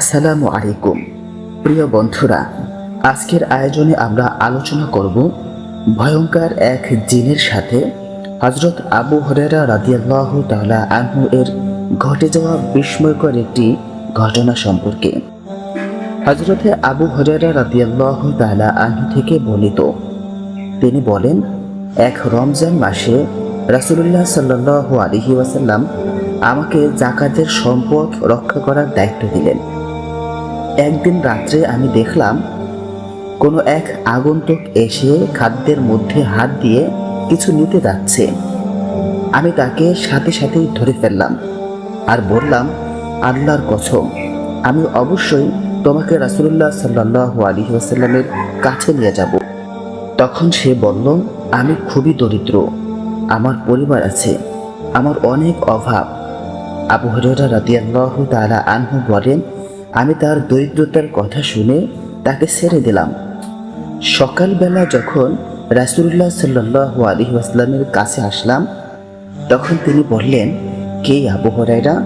আসসালামু আলাইকুম। প্রিয় বন্ধুরা, আজকের আয়োজনে আমরা আলোচনা করব ভয়ঙ্কর এক জিনের সাথে হজরত আবু হরেরা রাদিয়াল্লাহু তাআলা আনহু এর ঘটে যাওয়া বিস্ময়কর একটি ঘটনা সম্পর্কে। হজরতে আবু হরেরা রাদিয়াল্লাহু তাআলা আনহু থেকে বর্ণিত। তিনি বলেন, এক রমজান মাসে রাসূলুল্লাহ সাল্লাল্লাহু আলাইহি ওয়াসাল্লাম আমাকে জাকাতের সম্পদ রক্ষা করার দায়িত্ব দিলেন। একদিন রাত্রে আমি দেখলাম, কোনো এক আগন্তুক এসে খাদ্যের মধ্যে হাত দিয়ে কিছু নিতে যাচ্ছে। আমি তাকে সাথে সাথেই ধরে ফেললাম আর বললাম, আল্লাহর কসম, আমি অবশ্যই তোমাকে রাসূলুল্লাহ সাল্লাহ আলী ওয়াসাল্লামের কাছে নিয়ে যাব। তখন সে বলল, আমি খুবই দরিদ্র, আমার পরিবার আছে, আমার অনেক অভাব। আবু হরেরা রাদিয়াল্লাহ তাআলা আনহু বলেন আমি তার দরিদ্রতার কথা শুনে তাকে ছেড়ে দিলাম। সকালবেলা যখন রাসূলুল্লাহ সাল্লাহ আলী আসলামের কাছে আসলাম, তখন তিনি বললেন, কে আবু হরাইরা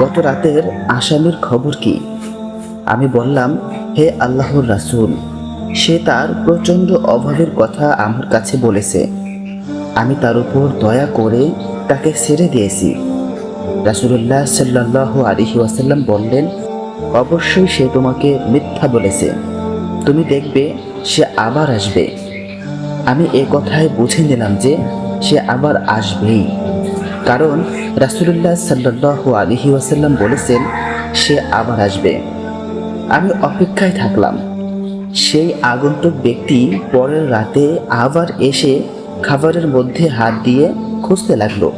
গত রাতের আসামির খবর কি? আমি বললাম, হে আল্লাহর রাসূল, সে তার প্রচণ্ড অভাবের কথা আমার কাছে বলেছে। আমি তার উপর দয়া করে তাকে ছেড়ে দিয়েছি। রাসূলুল্লাহ সাল্লাহ আলিহি ওয়াসাল্লাম বললেন অবশ্যই সে তোমাকে মিথ্যা বলেছে। তুমি দেখবে সে আবার আসবে। আমি এ কথায় বুঝে নিলাম যে সে আবার আসবেই। কারণ রাসূলুল্লাহ সাল্লাহ আলিহি ওয়াসাল্লাম বলেছেন, সে আবার আসবে। আমি অপেক্ষায় থাকলাম। সেই আগন্তুক ব্যক্তি পরের রাতে আবার এসে খাবারের মধ্যে হাত দিয়ে খুঁজতে লাগল।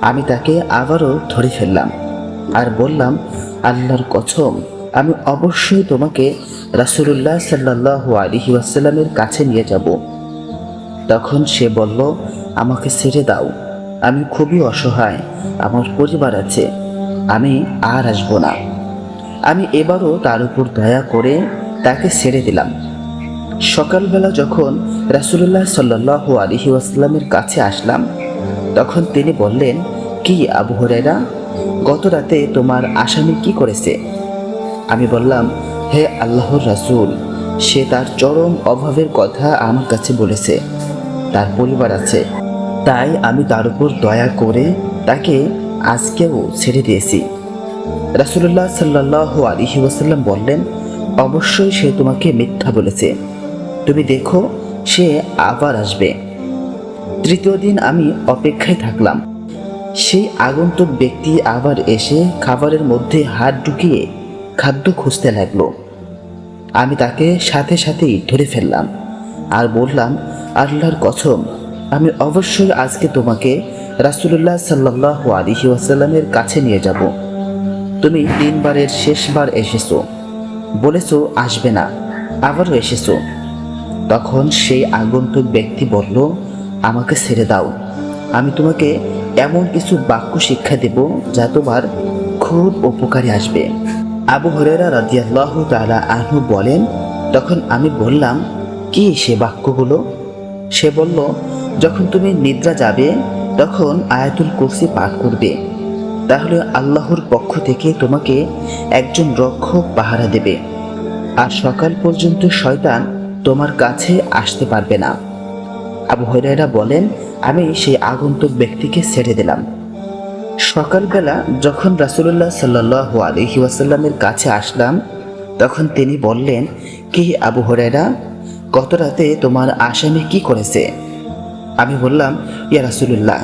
আমি তাকে আবারও ধরে ফেললাম। আর বললাম, আল্লাহর কসম, আমি অবশ্যই তোমাকে রাসূলুল্লাহ সাল্লাহ আলিহি ওয়াসাল্লামের কাছে নিয়ে যাব। তখন সে বলল, আমাকে ছেড়ে দাও, আমি খুবই অসহায়, আমার পরিবার আছে, আমি আর আসব না। আমি এবারও তার উপর দয়া করে তাকে ছেড়ে দিলাম। সকালবেলা যখন রাসূলুল্লাহ সাল্লাহ আলিহি ওয়াসাল্লামের কাছে আসলাম, তখন তিনি বললেন, কি আবু হরাইরা গত রাতে তোমার আসামি কি করেছে? আমি বললাম, হে আল্লাহর রাসূল, সে তার চরম অভাবের কথা আমার কাছে বলেছে। তার পরিবার আছে। তাই আমি তার উপর দয়া করে তাকে আজকেও ছেড়ে দিয়েছি। রাসূলুল্লাহ সাল্লাহ আলিহি ওয়াসাল্লাম বললেন, অবশ্যই সে তোমাকে মিথ্যা বলেছে। তুমি দেখো, সে আবার আসবে। তৃতীয় দিন আমি অপেক্ষায় থাকলাম। সেই আগন্তুক ব্যক্তি আবার এসে খাবারের মধ্যে হাত ঢুকিয়ে খাদ্য খুঁজতে লাগল। আমি তাকে সাথে সাথেই ধরে ফেললাম আর বললাম, আল্লাহর কসম, আমি অবশ্যই আজকে তোমাকে রাসূলুল্লাহ সাল্লাহ আলিহি ওয়াসাল্লামের কাছে নিয়ে যাব। তুমি তিনবারের শেষবার এসেছ। বলেছ, আসবে না, আবারও এসেছ। তখন সেই আগন্তুক ব্যক্তি বলল, আমাকে ছেড়ে দাও, আমি তোমাকে এমন কিছু বাক্য শিক্ষা দেব যা তোমার খুব উপকারে আসবে। আবু হরেরা রাদিয়াল্লাহ তাআলা আহু বলেন, তখন আমি বললাম, কি সে বাক্যগুলো? সে বলল, যখন তুমি নিদ্রা যাবে, তখন আয়াতুল কুরসি পাঠ করবে। তাহলে আল্লাহর পক্ষ থেকে তোমাকে একজন রক্ষক পাহারা দেবে। আর সকাল পর্যন্ত শয়তান তোমার কাছে আসতে পারবে না। আবু হরাইরা বলেন, আমি সেই আগন্তুক ব্যক্তিকে ছেড়ে দিলাম। সকালবেলা যখন রাসূলুল্লাহ সাল্লাহ আলহি ওয়াসাল্লামের কাছে আসলাম, তখন তিনি বললেন, কি আবু হরাইরা গত রাতে তোমার আসামি কি করেছে? আমি বললাম, ইয়া রাসূলুল্লাহ,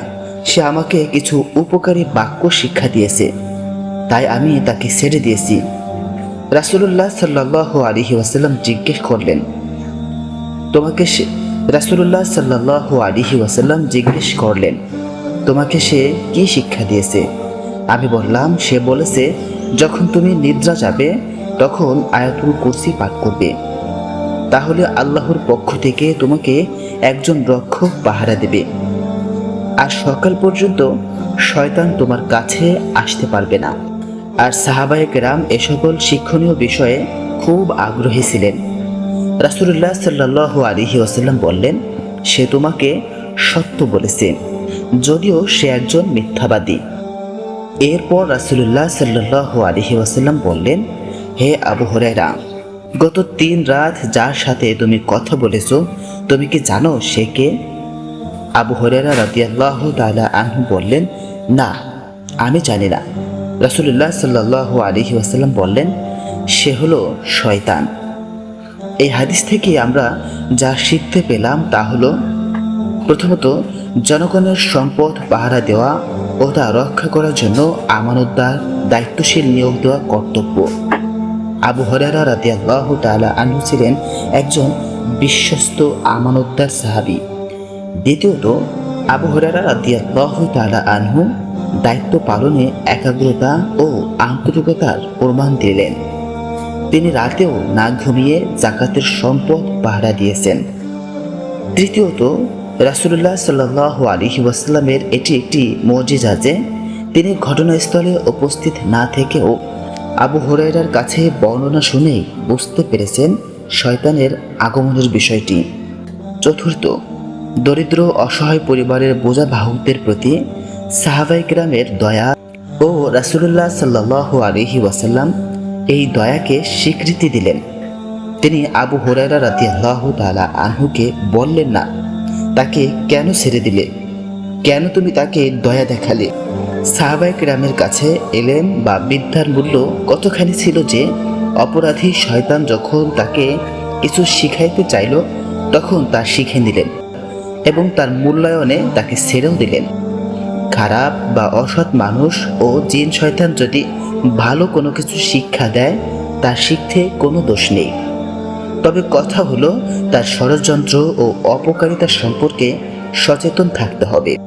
সে আমাকে কিছু উপকারী বাক্য শিক্ষা দিয়েছে, তাই আমি তাকে ছেড়ে দিয়েছি। রাসূলুল্লাহ সাল্লাহ আলহি ওয়াসাল্লাম জিজ্ঞেস করলেন, তোমাকে সে রাসূলুল্লাহ সাল্লাহ আলিহি ওয়াসাল্লাম জিজ্ঞেস করলেন, তোমাকে সে কি শিক্ষা দিয়েছে? আমি বললাম, সে বলেছে, যখন তুমি নিদ্রা যাবে, তখন আয়াতুল কুরসি পাঠ করবে। তাহলে আল্লাহর পক্ষ থেকে তোমাকে একজন রক্ষক পাহারা দেবে। আর সকাল পর্যন্ত শয়তান তোমার কাছে আসতে পারবে না। আর সাহাবায়ে কেরাম এ সকল শিক্ষণীয় বিষয়ে খুব আগ্রহী ছিলেন। রাসূলুল্লাহ সাল্লাহ আলিহি ওয়াসাল্লাম বললেন, সে তোমাকে সত্য বলেছে, যদিও সে একজন মিথ্যাবাদী। এরপর রাসুল্লাহ সাল্লাহ আলিহি ওয়াসাল্লাম বললেন, হে আবু হরেরা গত তিন রাত যার সাথে তুমি কথা বলেছ, তুমি কি জানো সে কে? আবু হরেরা রাদিয়াল্লাহ তাআলা আনহু বললেন, না, আমি জানি না। রাসূলুল্লাহ সাল্লাল্লাহু আলাইহি ওয়াসাল্লাম বললেন, সে হলো শয়তান। এই হাদিস থেকে আমরা যা শিখতে পেলাম তা হলো, প্রথমত, জনগণের সম্পদ পাহারা দেওয়া ও তা রক্ষা করার জন্য আমানতদার, দায়িত্বশীল নিয়োগ দেওয়া কর্তব্য। আবু হরেরা রাদিয়াল্লাহ তাআলা আনহু ছিলেন একজন বিশ্বস্ত আমানতদার সাহাবী। দ্বিতীয়ত, আবু হরেরা রাদিয়াল্লাহ তাআলা আনহু দায়িত্ব পালনে একাগ্রতা ও আন্তরিকতার প্রমাণ দিলেন। তিনি রাতেও না ঘুমিয়ে জাকাতের সম্পদ পাহারা দিয়েছেন। তৃতীয়ত, রাসুলুল্লাহ সাল্লাহ আলহি ওয়াসাল্লামের এটি একটি মজিজা যে, তিনি ঘটনাস্থলে উপস্থিত না থেকেও আবু হরাইরার কাছে বর্ণনা শুনেই বুঝতে পেরেছেন শয়তানের আগমনের বিষয়টি। চতুর্থ, দরিদ্র, অসহায় পরিবারের বোঝা বাহকদের প্রতি সাহাবাই গ্রামের দয়া ও রাসুলুল্লাহ সাল্লাহ আলহি ওয়াসাল্লাম এই দয়াকে স্বীকৃতি দিলেন। তিনি আবু হরাইরা রাতি আল্লাহ তালা আহুকে বললেন, না, তাকে কেন ছেড়ে দিলে? কেন তুমি তাকে দয়া দেখালে? সাহাবাই গ্রামের কাছে এলেম বা বিদ্যার মূল্য কতখানি ছিল যে অপরাধী শয়তান যখন তাকে কিছু শিখাইতে চাইল, তখন তা শিখে নিলেন এবং তার মূল্যায়নে তাকে ছেড়েও দিলেন। খারাপ বা অসৎ মানুষ ও জিন শয়তান যদি ভালো কোনো কিছু শিক্ষা দেয় তা শিখতে কোনো দোষ নেই। তবে কথা হলো, তার ষড়যন্ত্র ও অপকারিতা সম্পর্কে সচেতন থাকতে হবে।